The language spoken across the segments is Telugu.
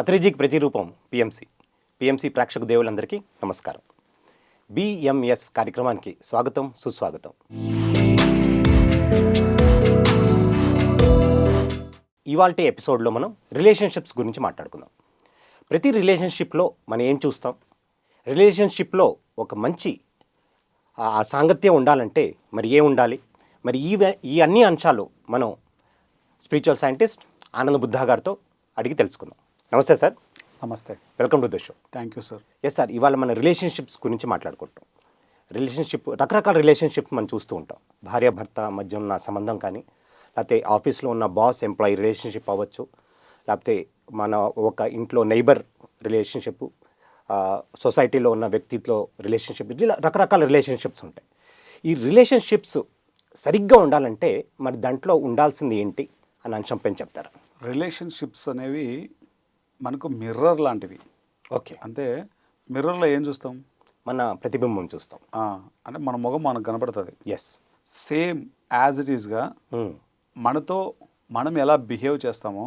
పత్రిజీకి ప్రతిరూపం పిఎంసి పిఎంసి ప్రేక్షక దేవులందరికీ నమస్కారం. బిఎంఎస్ కార్యక్రమానికి స్వాగతం సుస్వాగతం. ఇవాళ ఎపిసోడ్లో మనం రిలేషన్షిప్స్ గురించి మాట్లాడుకుందాం. ప్రతి రిలేషన్షిప్లో మనం ఏం చూస్తాం? రిలేషన్షిప్లో ఒక మంచి ఆ సాంగత్యం ఉండాలంటే మరి ఏం ఉండాలి? మరి ఈ ఈ అన్ని అంశాలు మనం స్పిరిచువల్ సైంటిస్ట్ ఆనంద్ బుద్ధా గారితో అడిగి తెలుసుకుందాం. నమస్తే సార్. నమస్తే. Welcome to the show thank you sir yes sir ఇవాళ మన రిలేషన్షిప్స్ గురించి మాట్లాడుకుంటాం. రిలేషన్షిప్ రకరకాల రిలేషన్షిప్ మనం చూస్తూ ఉంటాం. భార్య భర్త మధ్య ఉన్న సంబంధం కానీ లేకపోతే ఆఫీస్లో ఉన్న బాస్ ఎంప్లాయీ రిలేషన్షిప్ అవ్వచ్చు లేకపోతే మన ఒక ఇంట్లో నైబర్ రిలేషన్షిప్ సొసైటీలో ఉన్న వ్యక్తితో రిలేషన్షిప్ ఇలా రకరకాల రిలేషన్షిప్స్ ఉంటాయి. ఈ రిలేషన్షిప్స్ సరిగ్గా ఉండాలంటే మరి దాంట్లో ఉండాల్సింది ఏంటి? అని అంశం పైన చెప్తారా? రిలేషన్షిప్స్ అనేవి మనకు మిర్రర్ లాంటివి. ఓకే. అంటే మిర్రర్లో ఏం చూస్తాం? మన ప్రతిబింబం చూస్తాం. అంటే మన ముఖం మనకు కనపడుతుంది. ఎస్ సేమ్ యాజ్ ఇట్ ఈస్గా మనతో మనం ఎలా బిహేవ్ చేస్తామో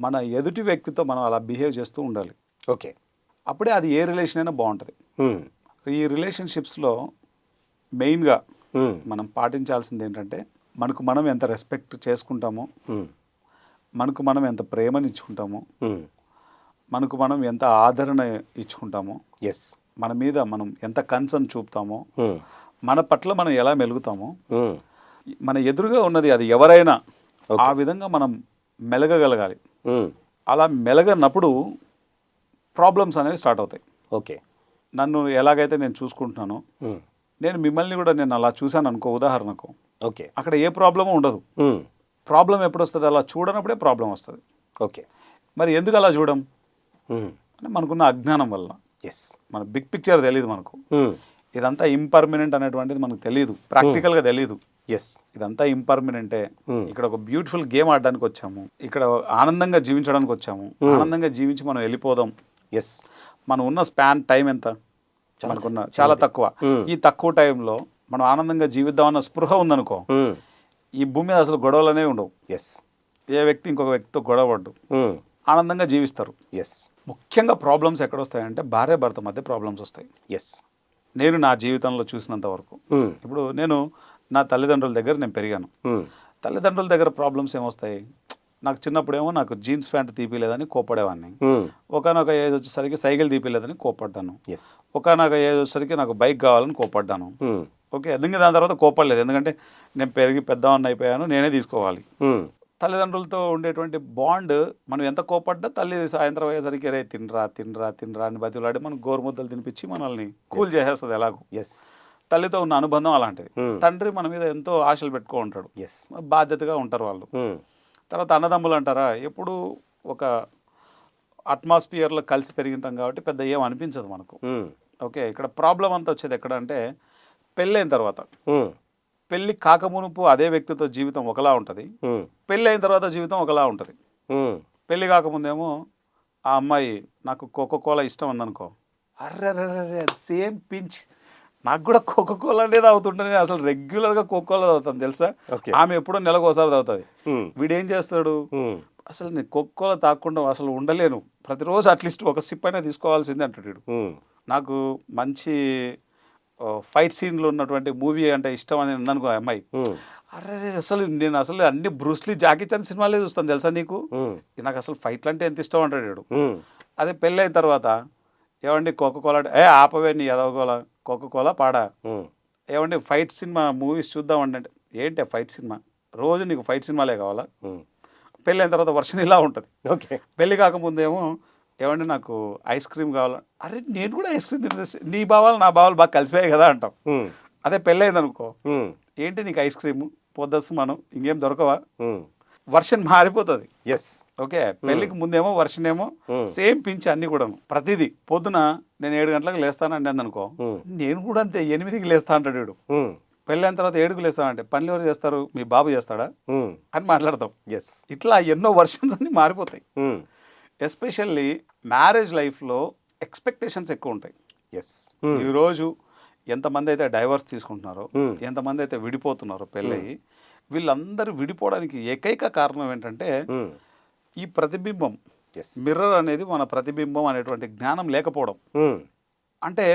మన ఎదుటి వ్యక్తితో మనం అలా బిహేవ్ చేస్తూ ఉండాలి. ఓకే. అప్పుడే అది ఏ రిలేషన్ అయినా బాగుంటుంది. ఈ రిలేషన్షిప్స్లో మెయిన్గా మనం పాటించాల్సింది ఏంటంటే మనకు మనం ఎంత రెస్పెక్ట్ చేసుకుంటామో మనకు మనం ఎంత ప్రేమని ఇచ్చుకుంటామో మనకు మనం ఎంత ఆదరణ ఇచ్చుకుంటామో ఎస్ మన మీద మనం ఎంత కన్సర్న్ చూపుతామో మన పట్ల మనం ఎలా మెలుగుతామో మన ఎదురుగా ఉన్నది అది ఎవరైనా ఆ విధంగా మనం మెలగగలగాలి. అలా మెలగనప్పుడు ప్రాబ్లమ్స్ అనేవి స్టార్ట్ అవుతాయి. ఓకే నన్ను ఎలాగైతే నేను చూసుకుంటున్నానో నేను మిమ్మల్ని కూడా నేను అలా చూశాను అనుకో ఉదాహరణకు. ఓకే అక్కడ ఏ ప్రాబ్లము ఉండదు. ప్రాబ్లం ఎప్పుడు వస్తుంది అలా చూడనప్పుడే ప్రాబ్లం వస్తుంది. ఓకే మరి ఎందుకు అలా చూడం? అంటే మనకున్న అజ్ఞానం వల్ల. ఎస్ మన బిగ్ పిక్చర్ తెలియదు మనకు. ఇదంతా ఇంపర్మనెంట్ అనేటువంటిది మనకు తెలియదు ప్రాక్టికల్గా తెలియదు ఎస్ ఇదంతా ఇంపర్మనెంటే Hmm. ఇక్కడ ఒక బ్యూటిఫుల్ గేమ్ ఆడడానికి వచ్చాము. ఇక్కడ ఆనందంగా జీవించడానికి వచ్చాము. ఆనందంగా జీవించి మనం వెళ్ళిపోదాం. ఎస్ మనం ఉన్న స్పాన్ టైం ఎంత? మనకున్న చాలా తక్కువ. Hmm. ఈ తక్కువ టైంలో మనం ఆనందంగా జీవిద్దామన్న స్పృహ ఉందనుకో. ఈ భూమి మీద అసలు గొడవలనే ఉండవు. ఎస్ ఏ వ్యక్తి ఇంకొక వ్యక్తితో గొడవ పడ్డు. ఆనందంగా జీవిస్తారు. ఎస్ ముఖ్యంగా ప్రాబ్లమ్స్ ఎక్కడ వస్తాయంటే భార్య భర్త మధ్య ప్రాబ్లమ్స్ వస్తాయి. ఎస్ నేను నా జీవితంలో చూసినంత వరకు. ఇప్పుడు నేను నా తల్లిదండ్రుల దగ్గర నేను పెరిగాను. తల్లిదండ్రుల దగ్గర ప్రాబ్లమ్స్ ఏమొస్తాయి? నాకు చిన్నప్పుడేమో నాకు జీన్స్ ప్యాంట్ తీపిలేదని కోపడేవాడిని ఒకనొక ఏజ్ వచ్చేసరికి సైకిల్ తీపిలేదని కోపడ్డాను ఒకనొక ఏజ్ వచ్చేసరికి నాకు బైక్ కావాలని కోపడ్డాను ఓకే ఎందుకంటే దాని తర్వాత కోపడలేదు ఎందుకంటే నేను పెరిగి పెద్దవాడిని అయిపోయాను నేనే తీసుకోవాలి. తల్లిదండ్రులతో ఉండేటువంటి బాండ్ మనం ఎంత కోపడ్డా తల్లి సాయంత్రం అయ్యేసరికి రే తినరా తినరా తినరా అని బతిలాడి మనం గోరుముద్దలు తినిపించి మనల్ని కూల్ చేసేస్తుంది ఎలాగో. ఎస్ తల్లితో ఉన్న అనుబంధం అలాంటిది. Hmm. తండ్రి మన మీద ఎంతో ఆశలు పెట్టుకో ఉంటాడు. ఎస్ బాధ్యతగా ఉంటారు వాళ్ళు. తర్వాత అన్నదమ్ములు అంటారా ఎప్పుడు ఒక అట్మాస్ఫియర్లో కలిసి పెరిగింటాం కాబట్టి పెద్ద ఏం అనిపించదు మనకు. ఓకే ఇక్కడ ప్రాబ్లం అంతా వచ్చేది ఎక్కడ అంటే పెళ్ళైన తర్వాత. పెళ్ళి కాకమునుపు అదే వ్యక్తితో జీవితం ఒకలా ఉంటుంది. పెళ్ళి అయిన తర్వాత జీవితం ఒకలా ఉంటుంది. పెళ్ళి కాకముందేమో ఆ అమ్మాయి నాకు కోకో కోలా ఇష్టం ఉందనుకో. అర్రే సేమ్ పించ్. నాకు కూడా కోకో కోలా అనేది అవుతుంటే నేను అసలు రెగ్యులర్గా కోకో కోలా తాగుతాను తెలుసా. ఆమె ఎప్పుడో నెలకు ఒకసారి తాగుతుంది. వీడేం చేస్తాడు? అసలు నేను కోకో కోలా తాగకుండా అసలు ఉండలేను. ప్రతిరోజు అట్లీస్ట్ ఒక సిప్ అయినా తీసుకోవాల్సిందే అంటాడు వీడు. నాకు మంచి ఫైట్ సీన్లు ఉన్నటువంటి మూవీ అంటే ఇష్టం అని ఉందనుకో అమ్మాయి. అరే అసలు నేను అసలు అన్ని బ్రూస్లీ జాకీ చాన్ సినిమాలే చూస్తాను తెలుసా నీకు? నాకు అసలు ఫైట్లు అంటే ఎంత ఇష్టం అంటాడు వీడు. అదే పెళ్ళైన తర్వాత ఏమండి కోకో కోలా ఏ ఆపవే నీ ఎదవకోలా కోకో కోలా పాడా? ఏమండి ఫైట్ సినిమా మూవీస్ చూద్దామండి అంటే ఏంటి ఫైట్ సినిమా? రోజు నీకు ఫైట్ సినిమాలే కావాలా? పెళ్ళైన తర్వాత వర్షన్ ఇలా ఉంటుంది. ఓకే. పెళ్ళి కాకముందేమో ఏమండి నాకు ఐస్ క్రీమ్ కావాలా అరే నేను కూడా ఐస్ క్రీమ్ తినేసి నీ భావాలు నా భావాలు బాగా కలిసిపోయాయి కదా అంటాం. అదే పెళ్ళైంది అనుకో. ఏంటి నీకు ఐస్ క్రీమ్? పొద్దస్తు మనం ఇంకేం దొరకవా? వర్షన్ మారిపోతుంది. Yes okay. పెళ్ళికి ముందేమో వర్షన్ ఏమో. సేమ్ పింఛ్ అన్ని కూడా ప్రతిదీ. పొద్దున నేను ఏడు గంటలకు లేస్తానండి అందనుకో. నేను కూడా అంతే ఎనిమిదికి లేస్తా అంటాడు వీడు. పెళ్ళైన తర్వాత ఏడుకు లేస్తానంటే పనులు ఎవరు చేస్తారు? మీ బాబు చేస్తాడా? అని మాట్లాడతాం. ఎస్ ఇట్లా ఎన్నో వర్షన్స్ అన్ని మారిపోతాయి. ఎస్పెషల్లీ మ్యారేజ్ లైఫ్లో ఎక్స్పెక్టేషన్స్ ఎక్కువ ఉంటాయి. ఎస్ ఈరోజు ఎంతమంది అయితే డైవర్స్ తీసుకుంటున్నారో Hmm. ఎంతమంది అయితే విడిపోతున్నారో పెళ్ళయి వీళ్ళందరూ విడిపోవడానికి ఏకైక కారణం ఏంటంటే ఈ ప్రతిబింబం. మిర్రర్ అనేది మన ప్రతిబింబం అనేటువంటి జ్ఞానం లేకపోవడం. అంటే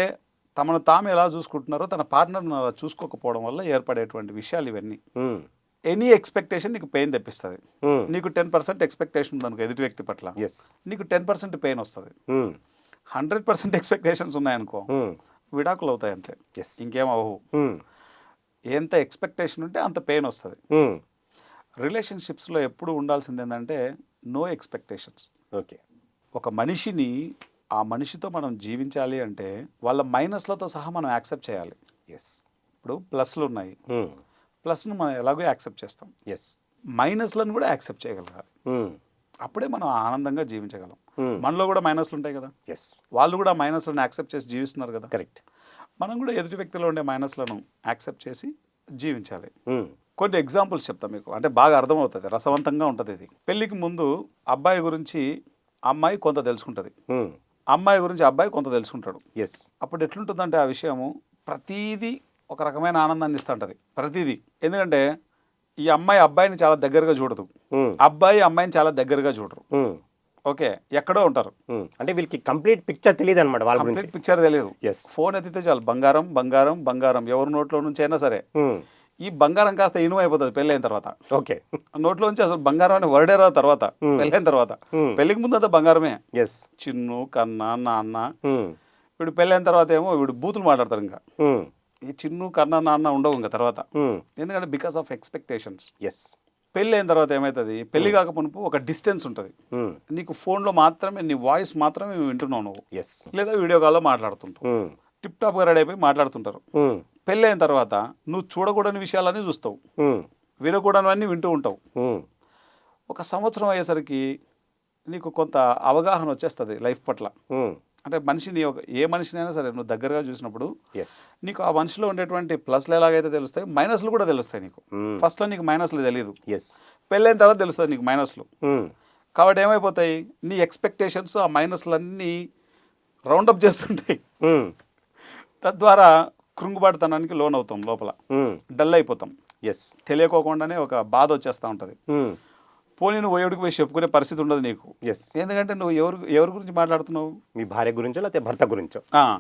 తమను తాము ఎలా చూసుకుంటున్నారో తన పార్ట్నర్ను అలా చూసుకోకపోవడం వల్ల ఏర్పడేటువంటి విషయాలు ఇవన్నీ. ఎనీ ఎక్స్పెక్టేషన్ నీకు పెయిన్ తెప్పిస్తుంది. నీకు టెన్ పర్సెంట్ ఎక్స్పెక్టేషన్ ఉందనుకో ఎదుటి వ్యక్తి పట్ల. ఎస్ నీకు టెన్ పర్సెంట్ పెయిన్ వస్తుంది. హండ్రెడ్ పర్సెంట్ ఎక్స్పెక్టేషన్స్ ఉన్నాయనుకో విడాకులు అవుతాయి అంతే ఎస్ ఇంకేం అవ్వవు. ఎంత ఎక్స్పెక్టేషన్ ఉంటే అంత పెయిన్ వస్తుంది. రిలేషన్షిప్స్లో ఎప్పుడు ఉండాల్సింది ఏంటంటే నో ఎక్స్పెక్టేషన్స్ ఓకే ఒక మనిషిని ఆ మనిషితో మనం జీవించాలి అంటే వాళ్ళ మైనస్లతో సహా మనం యాక్సెప్ట్ చేయాలి. ఎస్ ఇప్పుడు ప్లస్లు ఉన్నాయి ప్లస్ను మనం ఎలాగో యాక్సెప్ట్ చేస్తాం. ఎస్ మైనస్లను కూడా యాక్సెప్ట్ చేయగలగాలి. అప్పుడే మనం ఆనందంగా జీవించగలం. మనలో కూడా మైనస్లు ఉంటాయి కదా? ఎస్ వాళ్ళు కూడా మైనస్లను యాక్సెప్ట్ చేసి జీవిస్తున్నారు కదా? కరెక్ట్ మనం కూడా ఎదుటి వ్యక్తిలో ఉండే మైనస్లను యాక్సెప్ట్ చేసి జీవించాలి. కొన్ని ఎగ్జాంపుల్స్ చెప్తా మీకు. అంటే బాగా అర్థమవుతుంది రసవంతంగా ఉంటుంది ఇది. పెళ్ళికి ముందు అబ్బాయి గురించి అమ్మాయి కొంత తెలుసుకుంటుంది. అమ్మాయి గురించి అబ్బాయి కొంత తెలుసుకుంటాడు. ఎస్ అప్పుడు ఎట్లుంటుందంటే ఆ విషయము ప్రతీదీ ఒక రకమైన ఆనందాన్ని ఇస్తుంటుంది ప్రతిదీ. ఎందుకంటే ఈ అమ్మాయి అబ్బాయిని చాలా దగ్గరగా చూడదు. అబ్బాయి అమ్మాయిని చాలా దగ్గరగా చూడరు. ఓకే ఎక్కడో ఉంటారు. అంటే వీళ్ళకి కంప్లీట్ పిక్చర్ తెలియదు అనమాట వాళ్ళ కంప్లీట్ పిక్చర్ తెలియదు ఫోన్ ఎత్తితే చాలు బంగారం బంగారం బంగారం ఎవరి నోట్లో నుంచి అయినా సరే. ఈ బంగారం కాస్త ఇనుము అయిపోతుంది పెళ్ళైన తర్వాత. ఓకే. నోట్లో నుంచి అసలు బంగారం అని వర్డే రాదు తర్వాత Hmm. పెళ్ళైన తర్వాత. పెళ్ళికి ముందు అంతా బంగారమే. ఎస్ చిన్ను కన్న నాన్న. వీడు పెళ్ళైన తర్వాత ఏమో వీడు బూతులు మాట్లాడతారు ఇంకా. ఈ చిన్ను కన్న నాన్న ఉండవు ఇంకా తర్వాత. ఎందుకంటే బికాస్ ఆఫ్ ఎక్స్పెక్టేషన్స్ ఎస్ పెళ్ళి అయిన తర్వాత ఏమవుతుంది పెళ్ళి కాక మునుపు ఒక డిస్టెన్స్ ఉంటుంది. నీకు ఫోన్లో మాత్రమే నీ వాయిస్ మాత్రమే వింటున్నావు నువ్వు. ఎస్ లేదా వీడియో కాల్లో మాట్లాడుతుంటావు. టిప్ టాప్గా రెడీ అయిపోయి మాట్లాడుతుంటారు. పెళ్ళి అయిన తర్వాత నువ్వు చూడకూడని విషయాలన్నీ చూస్తావు. వినకూడనివన్నీ వింటూ ఉంటావు. ఒక సంవత్సరం అయ్యేసరికి నీకు కొంత అవగాహన వచ్చేస్తుంది లైఫ్ పట్ల. అంటే మనిషిని ఒక ఏ మనిషినైనా సరే నువ్వు దగ్గరగా చూసినప్పుడు నీకు ఆ మనిషిలో ఉండేటువంటి ప్లస్లు ఎలాగైతే తెలుస్తాయి మైనస్లు కూడా తెలుస్తాయి నీకు. ఫస్ట్లో నీకు మైనస్లు తెలియదు ఎస్ పెళ్ళైన తర్వాత తెలుస్తుంది నీకు మైనస్లు. కాబట్టి ఏమైపోతాయి? నీ ఎక్స్పెక్టేషన్స్ ఆ మైనస్లన్నీ రౌండప్ చేస్తుంటాయి. తద్వారా కృంగుబాటుతనానికి లోన్ అవుతాం లోపల డల్ అయిపోతాం. ఎస్ తెలియకోకుండానే ఒక బాధ వచ్చేస్తూ ఉంటుంది. పోనీ నువ్వు ఎవరికి పోయి చెప్పుకునే పరిస్థితి ఉండదు నీకు. ఎస్ ఎందుకంటే నువ్వు ఎవరు ఎవరి గురించి మాట్లాడుతున్నావు? మీ భార్య గురించో లేకపోతే భర్త గురించో? ఆ,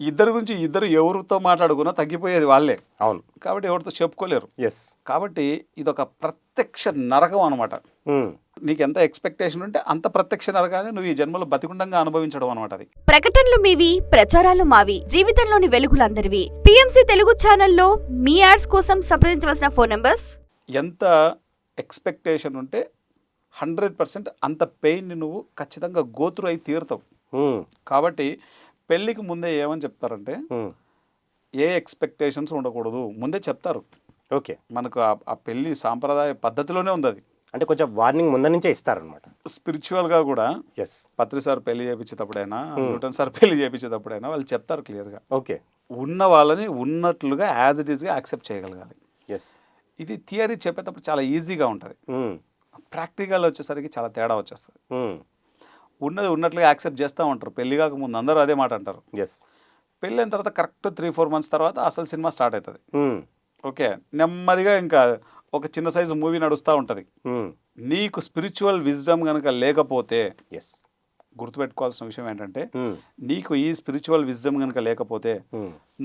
ఇద్దరి గురించి ఇద్దరు ఎవరితో మాట్లాడుకున్నా తగ్గిపోయేది వాళ్ళే. అవును. కాబట్టి ఎవరితో చెప్పుకోలేరు. ఎస్ కాబట్టి ఇదొక ప్రత్యక్ష నరకం అనమాట నీకు ఎంత ఎక్స్పెక్టేషన్ ఉంటే అంత ప్రత్యక్ష నరకాన్ని నువ్వు ఈ జన్మలో బతికుండంగా అనుభవించడం అనమాట అది. ప్రకటనలు మీవి ప్రచారాలు మావి. జీవితంలోని వెలుగులందరివి. పిఎంసి తెలుగు ఛానల్లో మీ యాడ్స్ కోసం సంప్రదించవలసిన ఫోన్ నంబర్స్ ఎంత ఎక్స్పెక్టేషన్ ఉంటే హండ్రెడ్ పర్సెంట్ అంత పెయిన్ని నువ్వు ఖచ్చితంగా గోతురు అయి తీరుతావు కాబట్టి పెళ్ళికి ముందే ఏమని చెప్తారంటే ఏ ఎక్స్పెక్టేషన్స్ ఉండకూడదు. ముందే చెప్తారు. ఓకే. మనకు ఆ- పెళ్ళి సాంప్రదాయ పద్ధతిలోనే ఉంది అది అంటే కొంచెం వార్నింగ్ ముందు నుంచే ఇస్తారనమాట స్పిరిచువల్గా కూడా ఎస్ పత్రి సార్ పెళ్ళి చేయించేటప్పుడైనా న్యూటన్ సార్ పెళ్ళి చేయించేటప్పుడైనా వాళ్ళు చెప్తారు క్లియర్గా. ఓకే. ఉన్న వాళ్ళని ఉన్నట్లుగా యాజ్ ఇట్ ఈస్గా యాక్సెప్ట్ చేయగలగాలి. ఎస్ ఇది థియరీ చెప్పేటప్పుడు చాలా ఈజీగా ఉంటుంది. ప్రాక్టికల్ వచ్చేసరికి చాలా తేడా వచ్చేస్తుంది. ఉన్నది ఉన్నట్లుగా యాక్సెప్ట్ చేస్తూ ఉంటారు. పెళ్ళి కాకముందు అందరూ అదే మాట అంటారు. ఎస్ పెళ్ళి అయిన తర్వాత కరెక్ట్ త్రీ ఫోర్ మంత్స్ తర్వాత అసలు సినిమా స్టార్ట్ అవుతుంది ఓకే. నెమ్మదిగా ఇంకా ఒక చిన్న సైజు మూవీ నడుస్తూ ఉంటుంది. నీకు స్పిరిచువల్ విజ్డమ్ కనుక లేకపోతే ఎస్ గుర్తుపెట్టుకోవాల్సిన విషయం ఏంటంటే నీకు ఈ స్పిరిచువల్ విజ్డమ్ కనుక లేకపోతే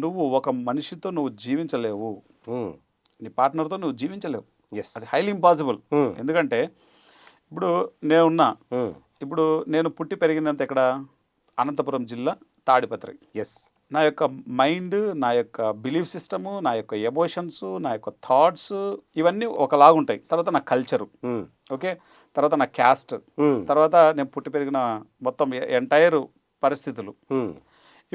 నువ్వు ఒక మనిషితో నువ్వు జీవించలేవు. నీ పార్ట్నర్తో నువ్వు జీవించలేవు. అది హైలీ ఇంపాసిబుల్ ఎందుకంటే ఇప్పుడు నేనున్నా ఇప్పుడు నేను పుట్టి పెరిగిందంత ఇక్కడ అనంతపురం జిల్లా తాడిపత్రి. ఎస్ నా యొక్క మైండ్ నా యొక్క బిలీఫ్ సిస్టము నా యొక్క ఎమోషన్స్ నా యొక్క థాట్స్ ఇవన్నీ ఒకలాగుంటాయి తర్వాత నా కల్చరు. ఓకే? తర్వాత నా క్యాస్ట్. తర్వాత నేను పుట్టి పెరిగిన మొత్తం ఎంటైర్ పరిస్థితులు.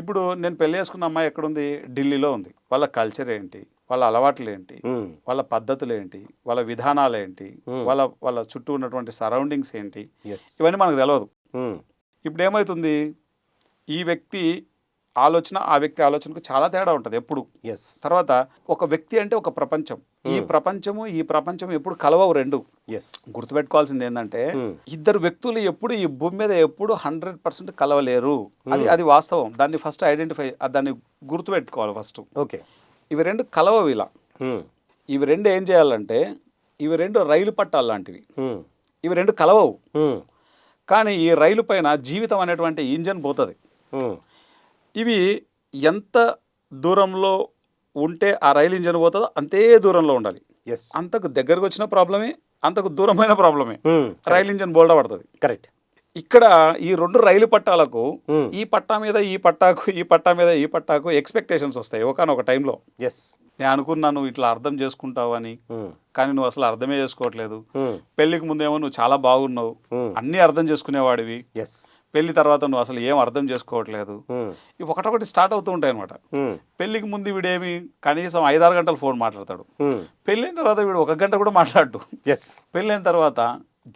ఇప్పుడు నేను పెళ్ళి చేసుకున్న అమ్మాయి ఎక్కడుంది? ఢిల్లీలో ఉంది. వాళ్ళ కల్చర్ ఏంటి? వాళ్ళ అలవాట్లు ఏంటి? వాళ్ళ పద్ధతులు ఏంటి? వాళ్ళ విధానాలు ఏంటి? వాళ్ళ వాళ్ళ చుట్టూ ఉన్నటువంటి సరౌండింగ్స్ ఏంటి? ఇవన్నీ మనకు తెలియదు ఇప్పుడు ఏమవుతుంది ఈ వ్యక్తి ఆలోచన ఆ వ్యక్తి ఆలోచనకు చాలా తేడా ఉంటుంది ఎప్పుడు. ఎస్ తర్వాత ఒక వ్యక్తి అంటే ఒక ప్రపంచం. ఈ ప్రపంచము ఈ ప్రపంచం ఎప్పుడు కలవవు రెండు. ఎస్ గుర్తుపెట్టుకోవాల్సింది ఏంటంటే ఇద్దరు వ్యక్తులు ఎప్పుడు ఈ భూమి మీద ఎప్పుడు హండ్రెడ్ పర్సెంట్ కలవలేరు. అది అది వాస్తవం. దాన్ని ఫస్ట్ ఐడెంటిఫై దాన్ని గుర్తుపెట్టుకోవాలి ఫస్ట్. ఓకే ఇవి రెండు కలవవు ఇలా. ఇవి రెండు ఏం చేయాలంటే ఇవి రెండు రైలు పట్టాలు లాంటివి ఇవి రెండు కలవవు. కానీ ఈ రైలు పైన జీవితం అనేటువంటి ఇంజన్ పోతుంది. ఇవి ఎంత దూరంలో ఉంటే ఆ రైలు ఇంజన్ పోతుందో అంతే దూరంలో ఉండాలి. అంతకు దగ్గరకు వచ్చిన ప్రాబ్లమే అంతకు దూరమైన ప్రాబ్లమే. రైలు ఇంజన్ బోల్డా పడుతుంది. కరెక్ట్ ఇక్కడ ఈ రెండు రైలు పట్టాలకు ఈ పట్టా మీద ఈ పట్టాకు ఈ పట్టా మీద ఈ పట్టాకు ఎక్స్పెక్టేషన్స్ వస్తాయి ఒకనొక టైంలో ఎస్ నేను అనుకున్నాను ఇట్లా అర్థం చేసుకుంటావు అని. కానీ నువ్వు అసలు అర్థమే చేసుకోవట్లేదు. పెళ్ళికి ముందేమో నువ్వు చాలా బాగున్నావు. అన్నీ అర్థం చేసుకునేవాడివి. ఎస్ పెళ్ళి తర్వాత నువ్వు అసలు ఏం అర్థం చేసుకోవట్లేదు. ఇవి ఒకటొకటి స్టార్ట్ అవుతూ ఉంటాయి అనమాట పెళ్ళికి ముందు వీడేమి కనీసం ఐదారు గంటలు ఫోన్ మాట్లాడతాడు. పెళ్ళైన తర్వాత వీడు ఒక గంట కూడా మాట్లాడు ఎస్ పెళ్ళైన తర్వాత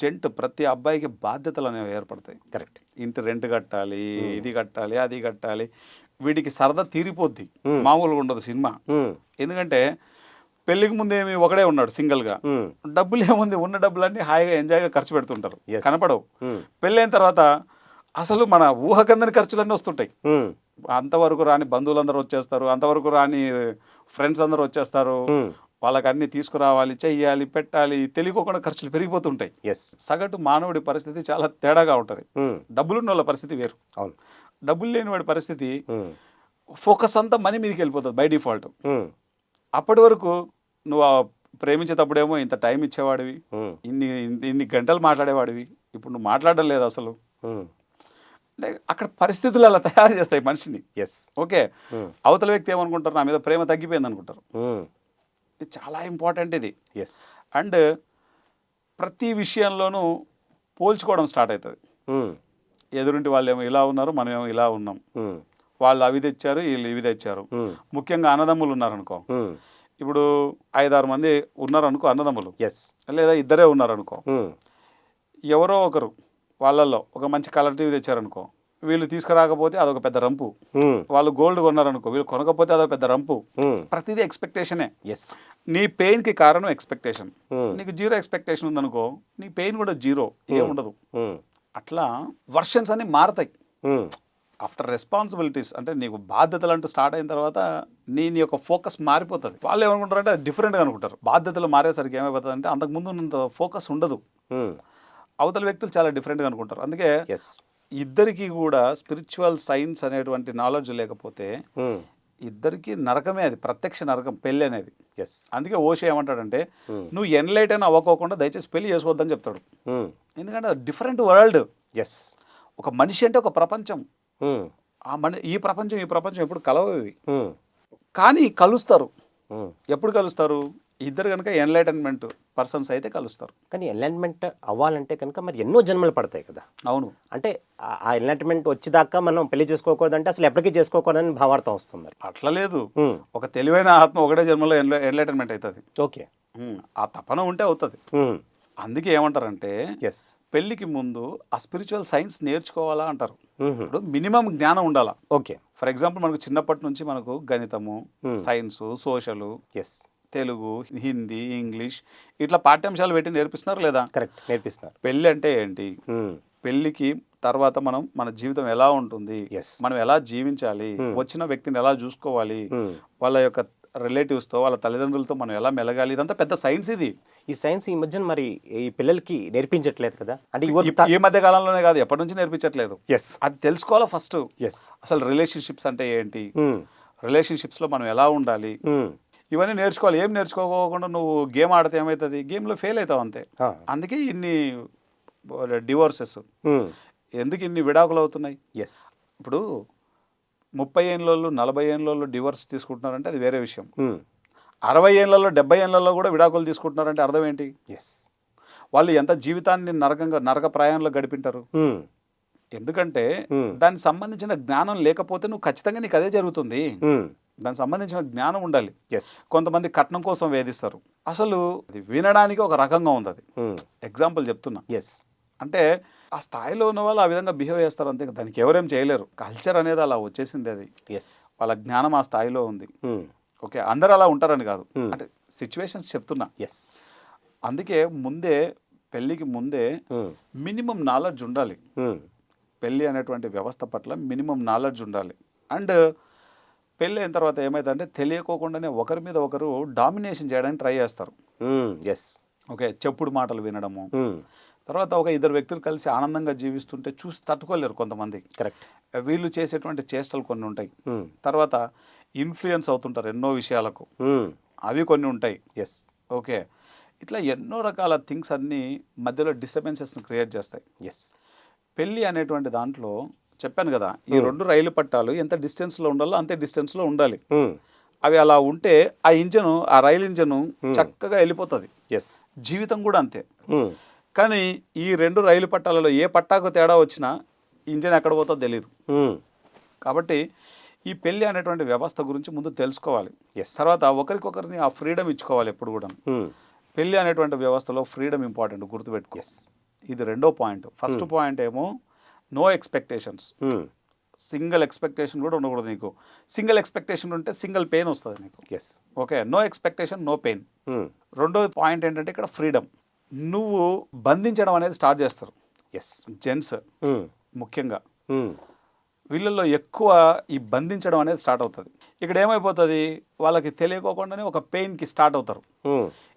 జంట్ ప్రతి అబ్బాయికి బాధ్యతలు అనేవి ఏర్పడతాయి. కరెక్ట్ ఇంటి రెంట్ కట్టాలి ఇది కట్టాలి అది కట్టాలి. వీడికి సరదా తీరిపోద్ది. మామూలుగా ఉండదు సినిమా. ఎందుకంటే పెళ్ళికి ముందు ఏమి ఒకడే ఉన్నాడు సింగిల్గా. డబ్బులు ఏముంది? ఉన్న డబ్బులన్నీ హాయిగా ఎంజాయ్గా ఖర్చు పెడుతుంటారు. కనపడవు. పెళ్ళైన తర్వాత అసలు మన ఊహకందని ఖర్చులన్నీ వస్తుంటాయి. అంతవరకు రాని బంధువులందరూ వచ్చేస్తారు అంతవరకు రాని ఫ్రెండ్స్ అందరూ వచ్చేస్తారు. వాళ్ళకి అన్ని తీసుకురావాలి చెయ్యాలి పెట్టాలి తెలియకోకుండా ఖర్చులు పెరిగిపోతుంటాయి. సగటు మానవుడి పరిస్థితి చాలా తేడాగా ఉంటుంది. డబ్బులున్న వాళ్ళ పరిస్థితి వేరు. అవును. డబ్బులు లేని వాడి పరిస్థితి ఫోకస్ అంతా మనీ మీదకి వెళ్ళిపోతుంది బై డిఫాల్ట్. అప్పటి వరకు నువ్వు ప్రేమించేటప్పుడేమో ఇంత టైం ఇచ్చేవాడివి. ఇన్ని ఇన్ని- ఇన్ని గంటలు మాట్లాడేవాడివి. ఇప్పుడు నువ్వు మాట్లాడడం లేదు అసలు. అంటే అక్కడ పరిస్థితులు అలా తయారు చేస్తాయి మనిషిని. Yes okay. అవతల వ్యక్తి ఏమనుకుంటారు? నా మీద ప్రేమ తగ్గిపోయింది అనుకుంటారు ఇది చాలా ఇంపార్టెంట్ ఇది. ఎస్ అండ్ ప్రతి విషయంలోనూ పోల్చుకోవడం స్టార్ట్ అవుతుంది. ఎదురింటి వాళ్ళు ఏమో ఇలా ఉన్నారు మనం ఏమో ఇలా ఉన్నాం. వాళ్ళు అవి తెచ్చారు వీళ్ళు ఇవి తెచ్చారు. ముఖ్యంగా అన్నదమ్ములు ఉన్నారనుకో. ఇప్పుడు ఐదారు మంది ఉన్నారనుకో అన్నదమ్ములు. ఎస్ లేదా ఇద్దరే ఉన్నారనుకో. ఎవరో ఒకరు వాళ్ళల్లో ఒక మంచి కలర్ టీవీ తెచ్చారనుకో వీళ్ళు తీసుకురాకపోతే అదొక పెద్ద రంపు. వాళ్ళు గోల్డ్ కొన్నారనుకో వీళ్ళు కొనకపోతే అదొక పెద్ద రంపు. ప్రతిదీ ఎక్స్పెక్టేషనే ఎస్ నీ పెయిన్కి కారణం ఎక్స్పెక్టేషన్ నీకు జీరో ఎక్స్పెక్టేషన్ ఉందనుకో నీ పెయిన్ కూడా జీరో ఏముండదు. అట్లా వర్షన్స్ అన్ని మారతాయి. ఆఫ్టర్ రెస్పాన్సిబిలిటీస్ అంటే నీకు బాధ్యతలు అంటూ స్టార్ట్ అయిన తర్వాత నీ నీ యొక్క ఫోకస్ మారిపోతుంది. వాళ్ళు ఏమనుకుంటారంటే అది డిఫరెంట్గా అనుకుంటారు. బాధ్యతలు మారేసరికి ఏమైపోతుంది అంటే అంతకుముందు ఉన్నంత ఫోకస్ ఉండదు అవతల వ్యక్తులు చాలా డిఫరెంట్గా అనుకుంటారు. అందుకే ఎస్ ఇద్దరికి కూడా స్పిరిచువల్ సైన్స్ అనేటువంటి నాలెడ్జ్ లేకపోతే ఇద్దరికి నరకమే అది ప్రత్యక్ష నరకం పెళ్ళి అనేది. ఎస్ అందుకే ఓషి ఏమంటాడంటే నువ్వు ఎన్లైట్ అయినా అవ్వకోకుండా దయచేసి పెళ్ళి చేసుకోవద్దని చెప్తాడు. ఎందుకంటే డిఫరెంట్ వరల్డ్ ఎస్ ఒక మనిషి అంటే ఒక ప్రపంచం. ఆ మన ఈ ప్రపంచం ఈ ప్రపంచం ఎప్పుడు కలవవి కానీ కలుస్తారు. ఎప్పుడు కలుస్తారు? ఇద్దరు కనుక ఎన్లైటన్మెంట్ పర్సన్స్ అయితే కలుస్తారు. కానీ ఎన్లైన్మెంట్ అవ్వాలంటే కనుక మరి ఎన్నో జన్మలు పడతాయి కదా. అవును. అంటే ఆ- ఎన్లైన్మెంట్ వచ్చేదాకా మనం పెళ్ళి చేసుకోకూడదంటే అసలు ఎప్పటికీ చేసుకోకూడదని భావార్థం వస్తుంది అట్లా లేదు. ఒక తెలివైన ఆత్మ ఒకటే జన్మలో ఎన్లైటన్మెంట్ అవుతుంది ఓకే. ఆ తపన ఉంటే అవుతుంది. అందుకే ఏమంటారంటే ఎస్ పెళ్ళికి ముందు ఆ స్పిరిచువల్ సైన్స్ నేర్చుకోవాలా అంటారు. ఇప్పుడు మినిమం జ్ఞానం ఉండాలా. ఓకే. ఫర్ ఎగ్జాంపుల్ మనకు చిన్నప్పటి నుంచి మనకు గణితము science social yes Telugu Hindi English ఇట్లా పాఠ్యాంశాలు పెట్టి నేర్పిస్తున్నారు లేదా? కరెక్ట్ నేర్పిస్తున్నారు. పెళ్ళి అంటే ఏంటి? పెళ్ళికి తర్వాత మనం మన జీవితం ఎలా ఉంటుంది. మనం ఎలా జీవించాలి? వచ్చిన వ్యక్తిని ఎలా చూసుకోవాలి? వాళ్ళ యొక్క రిలేటివ్స్తో వాళ్ళ తల్లిదండ్రులతో మనం ఎలా మెలగాలి? ఇదంతా పెద్ద సైన్స్ ఇది. ఈ సైన్స్ ఈ మధ్యన మరి ఈ పిల్లలకి నేర్పించట్లేదు కదా? అంటే ఈ- మధ్య కాలంలోనే కాదు ఎప్పటి నుంచి నేర్పించట్లేదు? ఎస్ అది తెలుసుకోవాలా ఫస్ట్? ఎస్ అసలు రిలేషన్షిప్స్ అంటే ఏంటి? రిలేషన్షిప్స్లో మనం ఎలా ఉండాలి? ఇవన్నీ నేర్చుకోవాలి. ఏం నేర్చుకోకుండా నువ్వు గేమ్ ఆడితే ఏమవుతుంది గేమ్లో ఫెయిల్ అవుతావు అంతే. అందుకే ఇన్ని డివోర్సెస్. ఎందుకు ఇన్ని విడాకులు అవుతున్నాయి? ఎస్ ఇప్పుడు ముప్పై ఏళ్ళలో నలభై ఏళ్ళలో డివోర్స్ తీసుకుంటున్నారంటే అది వేరే విషయం. అరవై ఏళ్ళలో డెబ్బై ఏళ్ళలో కూడా విడాకులు తీసుకుంటున్నారంటే అర్థం ఏంటి? ఎస్ వాళ్ళు ఎంత జీవితాన్ని నరకంగా నరక ప్రాయంలో గడిపింటారు? ఎందుకంటే. దానికి సంబంధించిన జ్ఞానం లేకపోతే నువ్వు ఖచ్చితంగా నీకు అదే జరుగుతుంది. దానికి సంబంధించిన జ్ఞానం ఉండాలి. ఎస్ కొంతమంది కట్నం కోసం వేధిస్తారు. అసలు అది వినడానికి ఒక రకంగా ఉంది అది. ఎగ్జాంపుల్ చెప్తున్నా. ఎస్ అంటే ఆ స్థాయిలో ఉన్న వాళ్ళు ఆ విధంగా బిహేవ్ చేస్తారు అంతే దానికి ఎవరేం చేయలేరు. కల్చర్ అనేది అలా వచ్చేసింది అది. ఎస్ వాళ్ళ జ్ఞానం ఆ స్థాయిలో ఉంది. ఓకే అందరూ అలా ఉంటారని కాదు. అంటే సిచ్యువేషన్స్ చెప్తున్నా. ఎస్ అందుకే ముందే పెళ్ళికి ముందే మినిమం నాలెడ్జ్ ఉండాలి. పెళ్ళి అనేటువంటి వ్యవస్థ పట్ల మినిమం నాలెడ్జ్ ఉండాలి. అండ్ పెళ్ళి అయిన తర్వాత ఏమైందంటే తెలియకోకుండానే ఒకరి మీద ఒకరు డామినేషన్ చేయడానికి ట్రై చేస్తారు. ఎస్ ఓకే చెప్పుడు మాటలు వినడము. తర్వాత ఒక ఇద్దరు వ్యక్తులు కలిసి ఆనందంగా జీవిస్తుంటే చూసి తట్టుకోలేరు కొంతమంది. కరెక్ట్. వీళ్ళు చేసేటువంటి చేష్టలు కొన్ని ఉంటాయి. తర్వాత ఇన్ఫ్లుయెన్స్ అవుతుంటారు ఎన్నో విషయాలకు. అవి కొన్ని ఉంటాయి. ఎస్ ఓకే ఇట్లా ఎన్నో రకాల థింగ్స్ అన్నీ మధ్యలో డిస్టర్బెన్సెస్ని క్రియేట్ చేస్తాయి. ఎస్ పెళ్ళి అనేటువంటి దాంట్లో చెప్పాను కదా ఈ రెండు రైలు పట్టాలు ఎంత డిస్టెన్స్లో ఉండాలో అంతే డిస్టెన్స్లో ఉండాలి. అవి అలా ఉంటే ఆ ఇంజను ఆ రైలు ఇంజను చక్కగా వెళ్ళిపోతుంది. ఎస్ జీవితం కూడా అంతే. కానీ ఈ రెండు రైలు పట్టాలలో ఏ పట్టాకు తేడా వచ్చినా ఇంజన్ ఎక్కడ పోతుందో తెలియదు కాబట్టి ఈ పెళ్ళి అనేటువంటి వ్యవస్థ గురించి ముందు తెలుసుకోవాలి. ఎస్ తర్వాత ఒకరికొకరిని ఆ ఫ్రీడమ్ ఇచ్చుకోవాలి ఎప్పుడు కూడా. పెళ్ళి అనేటువంటి వ్యవస్థలో ఫ్రీడమ్ ఇంపార్టెంట్ గుర్తుపెట్టుకో. ఇది రెండో పాయింట్. ఫస్ట్ పాయింట్ ఏమో నో ఎక్స్పెక్టేషన్స్ సింగిల్ ఎక్స్పెక్టేషన్ కూడా ఉండకూడదు నీకు. సింగిల్ ఎక్స్పెక్టేషన్ ఉంటే సింగిల్ పెయిన్ వస్తుంది నీకు. Yes okay no expectation no pain రెండో పాయింట్ ఏంటంటే ఇక్కడ ఫ్రీడమ్ నువ్వు బంధించడం అనేది స్టార్ట్ చేస్తారు. ఎస్ జెంట్స్ ముఖ్యంగా. వీళ్ళల్లో ఎక్కువ ఈ బంధించడం అనేది స్టార్ట్ అవుతుంది. ఇక్కడ ఏమైపోతుంది? వాళ్ళకి తెలియకోకుండానే ఒక పెయిన్కి స్టార్ట్ అవుతారు.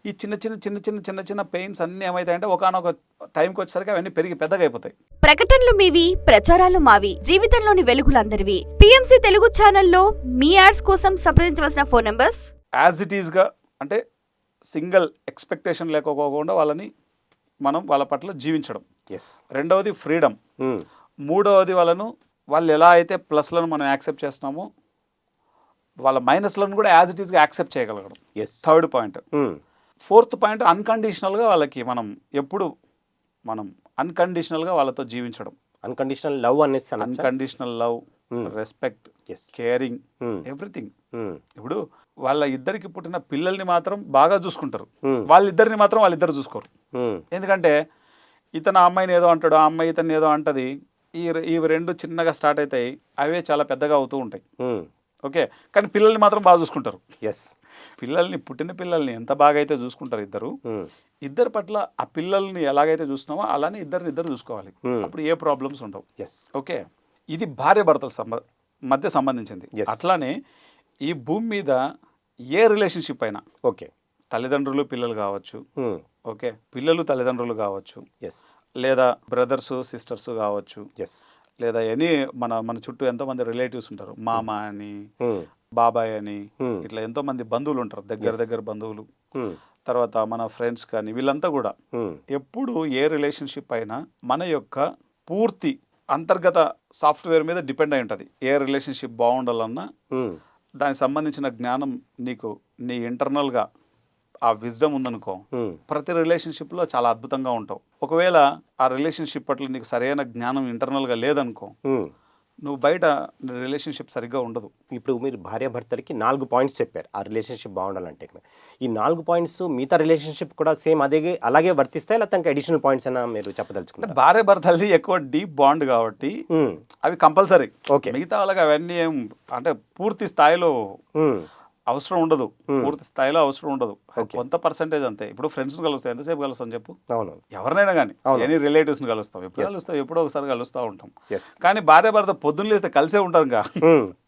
ఈ చిన్న చిన్న చిన్న చిన్న చిన్న చిన్న పెయిన్స్ అన్నీ ఏమవుతాయంటే ఒకనొక టైంకి వచ్చేసరికి అవన్నీ పెరిగి పెద్దగా అయిపోతాయి ప్రకటనలు మీవి ప్రచారాలు మావి జీవితంలోని వెలుగులందరివి. పిఎంసి తెలుగు ఛానల్లో మీ యాడ్స్ కోసం సంప్రదించవలసిన ఫోన్ నంబర్స్ యాజ్ ఇట్ ఈస్గా అంటే సింగిల్ ఎక్స్పెక్టేషన్ లేకపోకుండా వాళ్ళని మనం వాళ్ళ పట్ల జీవించడం. ఎస్ రెండవది ఫ్రీడమ్ మూడవది వాళ్ళను వాళ్ళు ఎలా అయితే ప్లస్లను మనం యాక్సెప్ట్ చేస్తున్నామో వాళ్ళ మైనస్లను కూడా యాజ్ ఇట్ ఈస్గా accept చేయగలగడం. Yes third point fourth point అన్కండిషనల్గా వాళ్ళకి మనం ఎప్పుడు మనం అన్కండిషనల్గా వాళ్ళతో జీవించడం. అన్కండిషనల్ లవ్ అనేసి అనొచ్చా? Unconditional love Hmm. Respect caring Hmm. Everything ఇప్పుడు వాళ్ళ ఇద్దరికి పుట్టిన పిల్లల్ని మాత్రం బాగా చూసుకుంటారు. Hmm. వాళ్ళిద్దరిని మాత్రం వాళ్ళిద్దరు చూసుకోరు. ఎందుకంటే ఇతను అమ్మాయిని ఏదో అంటాడు ఆ అమ్మాయి ఇతను ఏదో అంటది. ఈ ఇవి రెండు చిన్నగా స్టార్ట్ అవుతాయి అవే చాలా పెద్దగా అవుతూ ఉంటాయి. ఓకే? కానీ పిల్లల్ని మాత్రం బాగా చూసుకుంటారు. ఎస్ పిల్లల్ని పుట్టిన పిల్లల్ని ఎంత బాగా అయితే చూసుకుంటారు ఇద్దరు ఇద్దరి పట్ల ఆ పిల్లల్ని ఎలాగైతే చూస్తున్నామో అలానే ఇద్దరిని ఇద్దరు చూసుకోవాలి. అప్పుడు ఏ ప్రాబ్లమ్స్ ఉండవు. Yes okay? ఇది భార్య భర్తల సంబ మధ్య సంబంధించింది. అట్లానే ఈ భూమి మీద ఏ రిలేషన్షిప్ అయినా ఓకే. తల్లిదండ్రులు పిల్లలు కావచ్చు. ఓకే? పిల్లలు తల్లిదండ్రులు కావచ్చు. ఎస్ లేదా బ్రదర్స్ సిస్టర్స్ కావచ్చు. లేదా ఎనీ మన మన చుట్టూ ఎంతోమంది రిలేటివ్స్ ఉంటారు. మామ అని బాబాయ్ అని Hmm. ఇట్లా ఎంతోమంది బంధువులు ఉంటారు. దగ్గర దగ్గర బంధువులు. తర్వాత మన ఫ్రెండ్స్ కానీ వీళ్ళంతా కూడా ఎప్పుడు ఏ రిలేషన్షిప్ అయినా మన యొక్క పూర్తి అంతర్గత సాఫ్ట్వేర్ మీద డిపెండ్ అయి ఉంటుంది. ఏ రిలేషన్షిప్ బాగుండాలన్నా దానికి సంబంధించిన జ్ఞానం నీకు నీ ఇంటర్నల్గా ఆ విజ్డమ్ ఉందనుకో ప్రతి రిలేషన్షిప్లో చాలా అద్భుతంగా ఉంటావు. ఒకవేళ ఆ రిలేషన్షిప్ పట్ల నీకు సరైన జ్ఞానం ఇంటర్నల్గా లేదనుకో నువ్వు బయట రిలేషన్షిప్ సరిగ్గా ఉండదు. ఇప్పుడు మీరు భార్యాభర్తలకి నాలుగు పాయింట్స్ చెప్పారు. ఆ రిలేషన్షిప్ బాగుండాలంటే ఈ నాలుగు పాయింట్స్ మిగతా రిలేషన్షిప్ కూడా సేమ్ అదే అలాగే వర్తిస్తాయి? లేకపోతే అడిషనల్ పాయింట్స్ అయినా మీరు అంటే చెప్పదలుచుకున్నారు? భార్య భర్తలది ఎక్కువ డీప్ బాండ్ కాబట్టి అవి కంపల్సరీ ఓకే. మిగతా వాళ్ళకి అవన్నీ ఏం అంటే పూర్తి స్థాయిలో అవసరం ఉండదు. పూర్తి స్థాయిలో అవసరం ఉండదు. కొంత పర్సెంటేజ్ అంతే. ఇప్పుడు ఫ్రెండ్స్ని కలుస్తాం. ఎంతసేపు కలుస్తాం చెప్పు? ఎవరినైనా కానీ. ఎనీ రిలేటివ్స్ని కలుస్తాం. ఎప్పుడు. కలుస్తాం ఎప్పుడో ఒకసారి కలుస్తూ ఉంటాం. కానీ భార్య భర్త పొద్దున్న లేస్తే కలిసే ఉంటాం ఇంకా.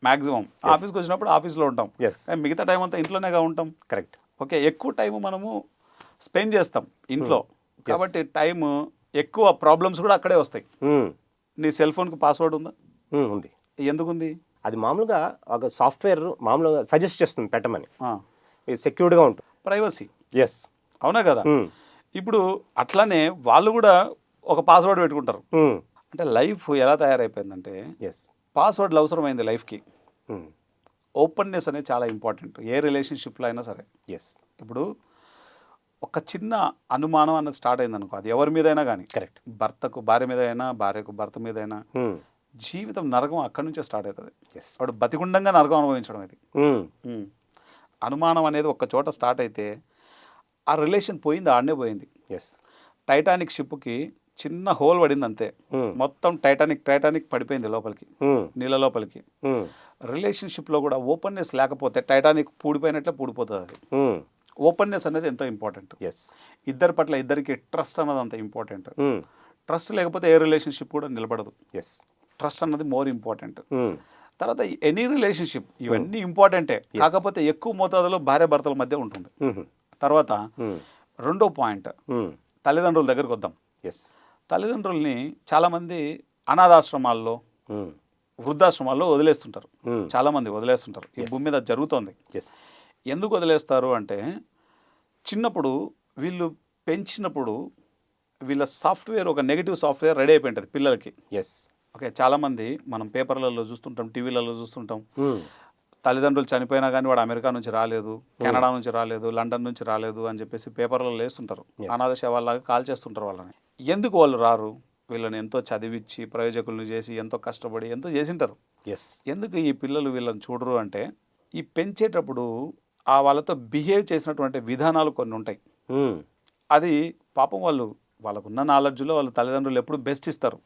మాక్సిమం ఆఫీస్కి వచ్చినప్పుడు ఆఫీస్లో ఉంటాం. మిగతా టైం అంతా ఇంట్లోనేగా ఉంటాం. కరెక్ట్ ఓకే ఎక్కువ టైం మనము స్పెండ్ చేస్తాం ఇంట్లో. కాబట్టి టైం ఎక్కువ ప్రాబ్లమ్స్ కూడా అక్కడే వస్తాయి. నీ సెల్ ఫోన్కి పాస్వర్డ్ ఉందా? ఉంది. ఎందుకుంది? అది మామూలుగా ఒక సాఫ్ట్వేర్ మామూలుగా సజెస్ట్ చేస్తుంది పెట్టమని. సెక్యూర్డ్గా ఉంటుంది. ప్రైవసీ. ఎస్ అవునా కదా? ఇప్పుడు అట్లానే వాళ్ళు కూడా ఒక పాస్వర్డ్ పెట్టుకుంటారు. అంటే లైఫ్ ఎలా తయారైపోయిందంటే ఎస్ పాస్వర్డ్లు అవసరమైంది లైఫ్కి. ఓపెన్నెస్ అనేది చాలా ఇంపార్టెంట్ ఏ రిలేషన్షిప్లో అయినా సరే. ఎస్ ఇప్పుడు ఒక చిన్న అనుమానం అన్నది స్టార్ట్ అయింది అనుకో అది ఎవరి మీదైనా కానీ కరెక్ట్ భర్తకు భార్య మీద అయినా భార్యకు భర్త మీద అయినా జీవితం నరకం అక్కడి నుంచే స్టార్ట్ అవుతుంది. వాడు బతికుండంగా నరకం అనుభవించడం ఇది. ఉమ్. అనుమానం అనేది ఒక చోట స్టార్ట్ అయితే ఆ రిలేషన్ పోయింది ఆడనే పోయింది. ఎస్ టైటానిక్ షిప్కి చిన్న హోల్ పడింది అంతే. మొత్తం టైటానిక్ టైటానిక్ పడిపోయింది లోపలికి. నీళ్ళ లోపలికి. రిలేషన్షిప్లో కూడా ఓపెన్నెస్ లేకపోతే టైటానిక్ పూడిపోయినట్లే పూడిపోతుంది అది. ఓపెన్నెస్ అనేది ఎంతో ఇంపార్టెంట్ ఎస్ ఇద్దరి పట్ల ఇద్దరికి ట్రస్ట్ అన్నది అంత ఇంపార్టెంట్ ట్రస్ట్ లేకపోతే ఏ రిలేషన్షిప్ కూడా నిలబడదు. ఎస్ ట్రస్ట్ అన్నది మోర్ ఇంపార్టెంట్. తర్వాత ఎనీ రిలేషన్షిప్ ఇవన్నీ ఇంపార్టెంటే. కాకపోతే ఎక్కువ మోతాదులో భార్య భర్తల మధ్య ఉంటుంది. తర్వాత రెండో పాయింట్. తల్లిదండ్రుల దగ్గరికి వద్దాం. ఎస్ తల్లిదండ్రుల్ని చాలామంది అనాథాశ్రమాల్లో వృద్ధాశ్రమాల్లో వదిలేస్తుంటారు. చాలామంది వదిలేస్తుంటారు. ఈ. భూమి మీద జరుగుతోంది. ఎందుకు వదిలేస్తారు అంటే చిన్నప్పుడు వీళ్ళు పెంచినప్పుడు వీళ్ళ సాఫ్ట్వేర్ ఒక నెగిటివ్ సాఫ్ట్వేర్ రెడీ అయిపోయి ఉంటుంది పిల్లలకి. ఎస్ ఓకే చాలామంది మనం పేపర్లలో చూస్తుంటాం టీవీలలో చూస్తుంటాం. తల్లిదండ్రులు చనిపోయినా కానీ వాడు అమెరికా నుంచి రాలేదు కెనడా నుంచి రాలేదు లండన్ నుంచి రాలేదు అని చెప్పేసి పేపర్లలో వేస్తుంటారు. అనాథ శవాల్లాగా కాల్ చేస్తుంటారు వాళ్ళని. ఎందుకు వాళ్ళు రారు? వీళ్ళని ఎంతో చదివించి ప్రయోజకులను చేసి ఎంతో కష్టపడి ఎంతో చేసింటారు. ఎస్ ఎందుకు ఈ పిల్లలు వీళ్ళని చూడరు అంటే ఈ పెంచేటప్పుడు ఆ వాళ్ళతో బిహేవ్ చేసినటువంటి విధానాలు కొన్ని ఉంటాయి. అది పాపం వాళ్ళు వాళ్ళకున్న నాలెడ్జ్లో వాళ్ళు తల్లిదండ్రులు ఎప్పుడు బెస్ట్ ఇస్తారు.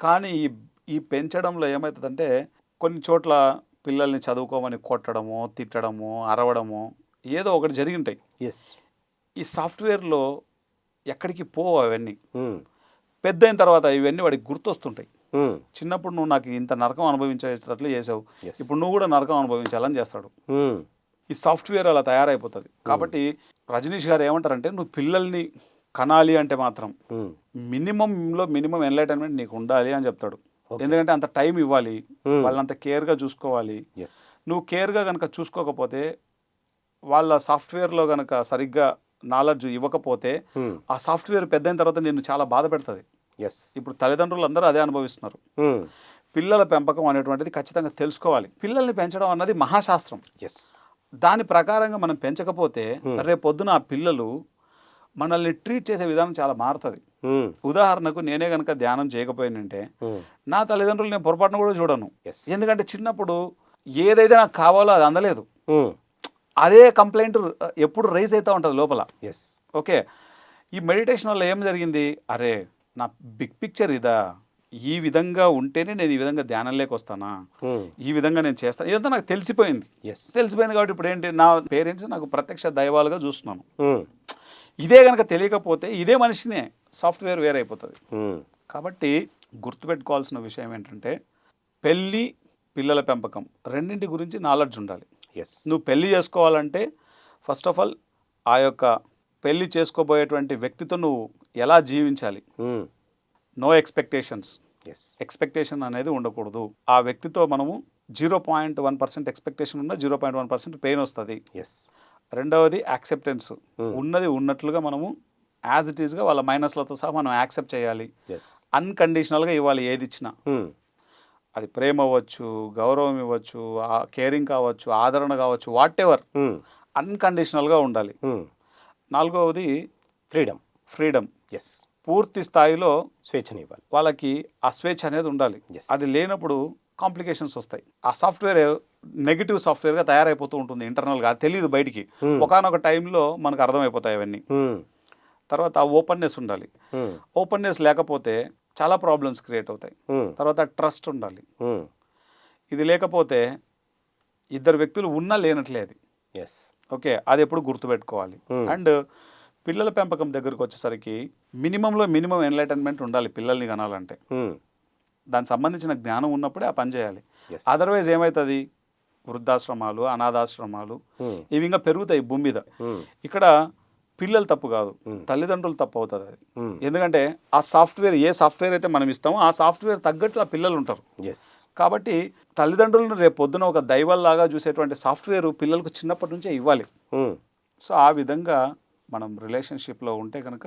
కానీ ఈ ఈ పెంచడంలో ఏమవుతుందంటే కొన్ని చోట్ల పిల్లల్ని చదువుకోమని కొట్టడము తిట్టడము అరవడము ఏదో ఒకటి జరిగి ఉంటాయి ఎస్ ఈ సాఫ్ట్వేర్లో ఎక్కడికి పోవు అవన్నీ. పెద్ద అయిన తర్వాత ఇవన్నీ వాడికి గుర్తొస్తుంటాయి. చిన్నప్పుడు నువ్వు నాకు ఇంత నరకం అనుభవించేటట్లు చేసావు. ఇప్పుడు నువ్వు కూడా నరకం అనుభవించాలని చేస్తాడు. ఈ సాఫ్ట్వేర్ అలా తయారైపోతుంది. కాబట్టి రజనీష్ గారు ఏమంటారంటే నువ్వు పిల్లల్ని కనాలి అంటే మాత్రం మినిమంలో మినిమం ఎన్లైటన్మెంట్ నీకు ఉండాలి అని చెప్తాడు. ఎందుకంటే అంత టైం ఇవ్వాలి. వాళ్ళంత కేర్గా చూసుకోవాలి. నువ్వు కేర్గా కనుక చూసుకోకపోతే వాళ్ళ సాఫ్ట్వేర్లో కనుక సరిగ్గా నాలెడ్జ్ ఇవ్వకపోతే ఆ సాఫ్ట్వేర్ పెద్ద అయిన తర్వాత నిన్ను చాలా బాధ పెడుతుంది. ఇప్పుడు తల్లిదండ్రులు అందరూ అదే అనుభవిస్తున్నారు. పిల్లల పెంపకం అనేటువంటిది ఖచ్చితంగా తెలుసుకోవాలి. పిల్లల్ని పెంచడం అన్నది మహాశాస్త్రం. దాని ప్రకారంగా మనం పెంచకపోతే రేపు పొద్దున ఆ పిల్లలు మనల్ని ట్రీట్ చేసే విధానం చాలా మారుతుంది. ఉదాహరణకు నేనే కనుక ధ్యానం చేయకపోయినంటే నా తల్లిదండ్రులు నేను పొరపాటున కూడా చూడను. ఎస్ ఎందుకంటే చిన్నప్పుడు ఏదైతే నాకు కావాలో అది అందలేదు. అదే కంప్లైంట్ ఎప్పుడు రైజ్ అవుతూ ఉంటుంది లోపల. Yes okay. ఈ మెడిటేషన్ వల్ల ఏం జరిగింది? అరే నా బిగ్ పిక్చర్ ఇదా? ఈ విధంగా ఉంటేనే నేను ఈ విధంగా ధ్యానంలోకి వస్తానా? ఈ విధంగా నేను చేస్తాను? ఇదంతా నాకు తెలిసిపోయింది. ఎస్ తెలిసిపోయింది కాబట్టి ఇప్పుడు ఏంటి? నా పేరెంట్స్ నాకు ప్రత్యక్ష దైవాలుగా చూస్తున్నాను. ఇదే కనుక తెలియకపోతే ఇదే మనిషినే సాఫ్ట్వేర్ వేరైపోతుంది కాబట్టి గుర్తుపెట్టుకోవాల్సిన విషయం ఏంటంటే పెళ్ళి పిల్లల పెంపకం రెండింటి గురించి నాలెడ్జ్ ఉండాలి. ఎస్ నువ్వు పెళ్ళి చేసుకోవాలంటే ఫస్ట్ ఆఫ్ ఆల్ ఆ యొక్క పెళ్ళి చేసుకోబోయేటువంటి వ్యక్తితో నువ్వు ఎలా జీవించాలి? No expectations. ఎక్స్పెక్టేషన్ అనేది ఉండకూడదు. ఆ వ్యక్తితో మనము zero point one percent expectation ఉన్న zero point one percent pain వస్తుంది. ఎస్ రెండవది యాక్సెప్టెన్స్ ఉన్నది ఉన్నట్లుగా మనము యాజ్ ఇట్ ఈస్గా వాళ్ళ మైనస్లతో సహా మనం యాక్సెప్ట్ చేయాలి. అన్కండిషనల్గా ఇవ్వాలి ఏది ఇచ్చినా. అది ప్రేమ అవ్వచ్చు గౌరవం ఇవ్వచ్చు కేరింగ్ కావచ్చు ఆదరణ కావచ్చు వాట్ ఎవర్ అన్కండిషనల్గా ఉండాలి. నాలుగవది ఫ్రీడమ్ ఫ్రీడమ్ ఎస్ పూర్తి స్థాయిలో స్వేచ్ఛనివ్వాలి వాళ్ళకి ఆ స్వేచ్ఛ అనేది ఉండాలి. అది లేనప్పుడు కాంప్లికేషన్స్ వస్తాయి. ఆ సాఫ్ట్వేర్ నెగిటివ్ సాఫ్ట్వేర్గా తయారైపోతూ ఉంటుంది ఇంటర్నల్గా అది తెలియదు బయటికి. ఒకనొక టైంలో మనకు అర్థమైపోతాయి అవన్నీ. తర్వాత ఓపెన్నెస్ ఉండాలి. ఓపెన్నెస్ లేకపోతే చాలా ప్రాబ్లమ్స్ క్రియేట్ అవుతాయి. తర్వాత ట్రస్ట్ ఉండాలి. ఇది లేకపోతే ఇద్దరు వ్యక్తులు ఉన్నా లేనట్లే అది. ఎస్ ఓకే అది ఎప్పుడు గుర్తుపెట్టుకోవాలి. అండ్ పిల్లల పెంపకం దగ్గరికి వచ్చేసరికి మినిమంలో మినిమం ఎన్లైటన్మెంట్ ఉండాలి పిల్లల్ని కనాలంటే. దానికి సంబంధించిన జ్ఞానం ఉన్నప్పుడే ఆ పని చేయాలి. అదర్వైజ్ ఏమవుతుంది వృద్ధాశ్రమాలు అనాథాశ్రమాలు ఇవి ఇంకా పెరుగుతాయి భూమి మీద. ఇక్కడ పిల్లలు తప్పు కాదు. Hmm. తల్లిదండ్రులు తప్పు అవుతుంది అది. ఎందుకంటే ఆ సాఫ్ట్వేర్ ఏ సాఫ్ట్వేర్ అయితే మనం ఇస్తామో ఆ సాఫ్ట్వేర్ తగ్గట్లు ఆ పిల్లలు ఉంటారు. కాబట్టి తల్లిదండ్రులను రేపు పొద్దున ఒక దైవల్లాగా చూసేటువంటి సాఫ్ట్వేర్ పిల్లలకు చిన్నప్పటి నుంచే ఇవ్వాలి. సో ఆ విధంగా మనం రిలేషన్షిప్లో ఉంటే కనుక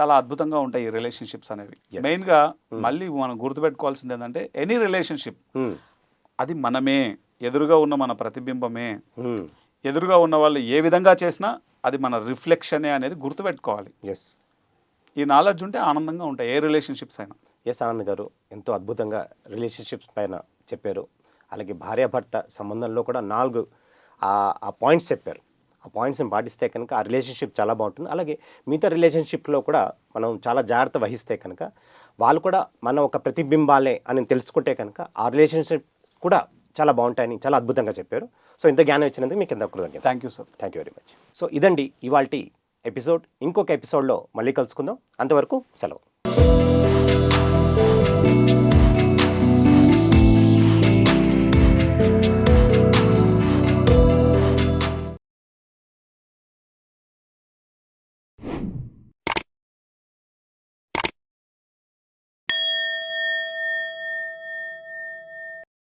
చాలా అద్భుతంగా ఉంటాయి ఈ రిలేషన్షిప్స్ అనేవి. మెయిన్గా మళ్ళీ మనం గుర్తుపెట్టుకోవాల్సింది ఏంటంటే ఎనీ రిలేషన్షిప్ అది మనమే ఎదురుగా ఉన్న మన ప్రతిబింబమే. ఎదురుగా ఉన్న వాళ్ళు ఏ విధంగా చేసినా అది మన రిఫ్లెక్షనే అనేది గుర్తుపెట్టుకోవాలి. Yes Hmm. ఈ నాలెడ్జ్ ఉంటే ఆనందంగా ఉంటాయి ఏ రిలేషన్షిప్స్ అయినా. ఎస్ ఆనంద్ గారు ఎంతో అద్భుతంగా రిలేషన్షిప్స్ పైన చెప్పారు. అలాగే భార్యాభర్త సంబంధంలో కూడా నాలుగు ఆ పాయింట్స్ చెప్పారు. ఆ పాయింట్స్ని పాటిస్తే కనుక ఆ రిలేషన్షిప్ చాలా బాగుంటుంది. అలాగే మిగతా రిలేషన్షిప్లో కూడా మనం చాలా జాగ్రత్త వహిస్తే కనుక వాళ్ళు కూడా మన ఒక ప్రతిబింబాలే అని తెలుసుకుంటే కనుక ఆ రిలేషన్షిప్ కూడా చాలా బాగుంటాయని చాలా అద్భుతంగా చెప్పారు. సో ఇంత జ్ఞానం ఇచ్చినందుకు మీకు ఎంత కృతజ్ఞత thank you sir thank you very much so ఇదండి ఇవాల్టి ఎపిసోడ్. ఇంకొక ఎపిసోడ్లో మళ్ళీ కలుసుకుందాం. అంతవరకు సెలవు.